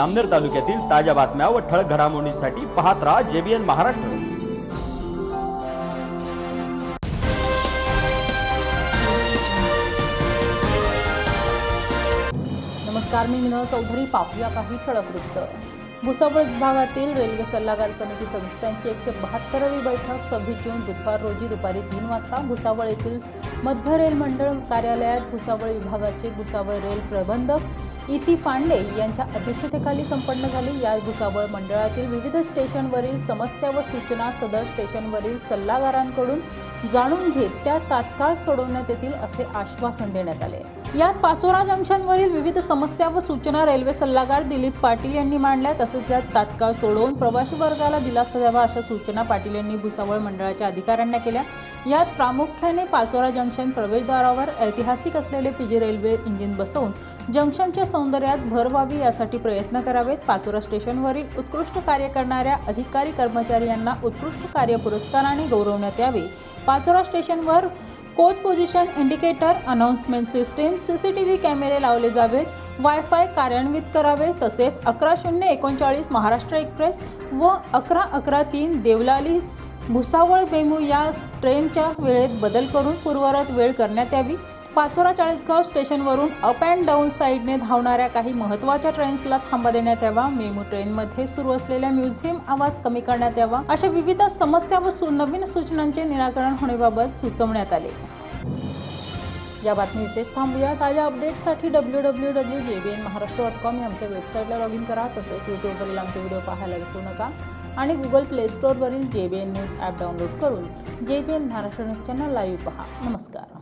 आमनेर तालुक्यातील ताज्या बातम्या व ठळक घडामोडींसाठी पाहत राहा जेबीएन महाराष्ट्र. नमस्कार मी विनोद चौधरी. पाहूया काही ठळक वृत्त. भुसावळ विभागातील रेल्वे सल्लागार समिती सदस्यांची एकशे बहात्तरावी बैठक सव्वीस जून बुधवार रोजी दुपारी तीन वाजता भुसावळ येथील मध्य रेल मंडळ कार्यालयात भुसावळ विभागाचे भुसावळ रेल प्रबंधक इति पांडे यांच्या अध्यक्षतेखाली संपन्न झाली. या भुसावळ मंडळातील विविध स्टेशनवरील समस्या व सूचना सदर स्टेशनवरील सल्लागारांकडून जाणून घेत त्या तात्काळ सोडवण्यात येतील असे आश्वासन देण्यात आले. यात पाचोरा जंक्शनवरील विविध समस्या व सूचना रेल्वे सल्लागार दिलीप पाटील यांनी मांडल्या तसेच यात तात्काळ सोडवून प्रवासी वर्गाला दिलासा द्यावा अशा सूचना पाटील यांनी भुसावळ मंडळाच्या अधिकाऱ्यांना केल्या. यात प्रामुख्याने पाचोरा जंक्शन प्रवेशद्वारावर ऐतिहासिक असलेले पीजी रेल्वे इंजिन बसवून जंक्शनच्या सौंदर्यात भर व्हावी यासाठी प्रयत्न करावेत. पाचोरा स्टेशनवरील उत्कृष्ट कार्य करणाऱ्या अधिकारी कर्मचारी यांना उत्कृष्ट कार्य पुरस्काराने गौरवण्यात यावे. पाचोरा स्टेशनवर coach position indicator announcement system C C T V कॅमेरे लावले जावेत. वायफाय कार्यान्वित करावे तसेच अकरा शून्य एकोणचाळीस महाराष्ट्र एक्सप्रेस व अकरा अकरा तीन देवलाली भुसावळ बेमू या ट्रेनच्या वेळेत बदल करून पूर्वरत वेळ करण्यात यावी. पाचोरा चाळीसगाव स्टेशनवरून अप अँड डाऊन साईडने धावणाऱ्या काही महत्त्वाच्या ट्रेन्सला थांबा देण्यात यावा. मेमू ट्रेनमध्ये सुरू असलेल्या म्युझियम आवाज कमी करण्यात यावा. अशा विविध समस्या व नवीन सूचनांचे निराकरण होण्याबाबत सुचवण्यात आले. या बातमी इथेच थांबूया. ताज्या अपडेट्ससाठी W W W J B N Maharashtra dot com या आमच्या वेबसाईटला लॉग इन करा. तसेच यूट्यूबवरील आमचे व्हिडिओ पाहायला विसरू नका. आणि Google play स्टोअरवरील J B N news app download करून J B N Maharashtra news channel live पहा. नमस्कार.